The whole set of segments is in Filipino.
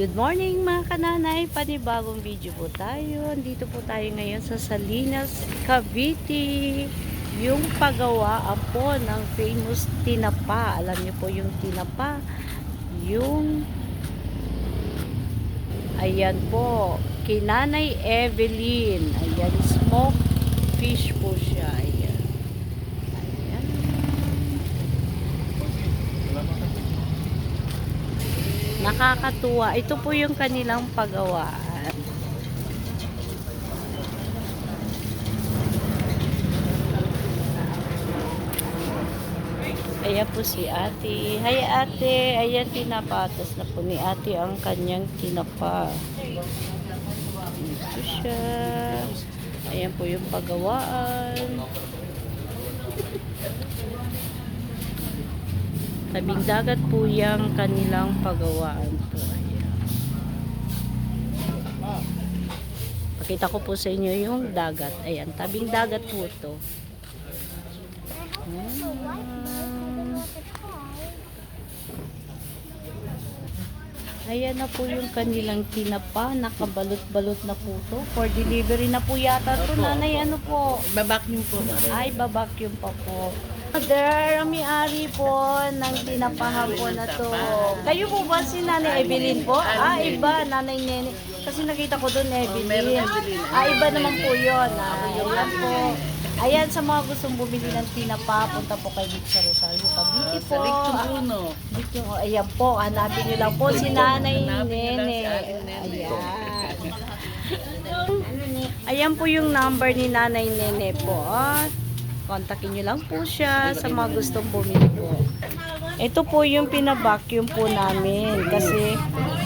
Good morning mga kananay, panibagong video po tayo. Dito po tayo ngayon sa Salinas, Cavite. Yung pagawaan po ng famous tinapa. Alam niyo po yung tinapa. Yung ayan po, kinanay Evelyn. Ayan, smoked fish po siya. Ayan. Ayan. Nakakatuwa. Ito po yung kanilang pagawaan. Ayan po si ate. Hi ate. Ayan tinapatas na po ni ate ang kanyang tinapa. Ito siya. Ayan po yung pagawaan. Tabing dagat po yung kanilang pagawaan po. Pakita ko po sa inyo yung dagat. Ayan, tabing dagat po ito. Ayan na po yung kanilang tinapa. Nakabalot-balot na po to. For delivery na po yata to. Nanay, ano po? Babakyum po. Ay, babakyum pa po. Mother, ang may-ari po ng tinapahan po na to. Kayo po ba si Nanay Evelyn po? Ah, iba, Nanay Nene. Kasi nakita ko doon Evelyn. Ah, iba naman po yun. Ah, ayan po. Ayan, sa mga gustong bumili ng tinapa, punta po kay Vic sa Rosario, Cavite po. Sa Victor Bruno. Yung, ayan po, hanapin niyo lang po si Nanay Nene. Ayan. Ayan po yung number ni Nanay Nene po. Kontakin nyo lang po siya sa mga gustong bumili po. Ito po yung pinabacuum po namin kasi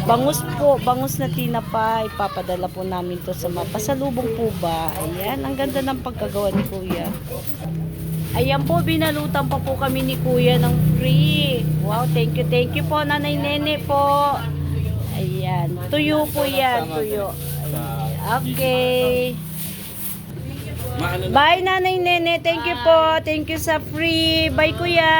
bangus po, bangus na tinapa, ipapadala po namin to sa mga pasalubong po ba. Ayan, ang ganda ng pagkagawa ni Kuya. Ayan po, binalutan pa po kami ni Kuya ng free. Wow, thank you, thank you po, Nanay Nene po. Ayan, tuyo po yan, tuyo. Okay. Bye, Nanay Nene. Thank you po. Thank you sa free. Bye, Kuya.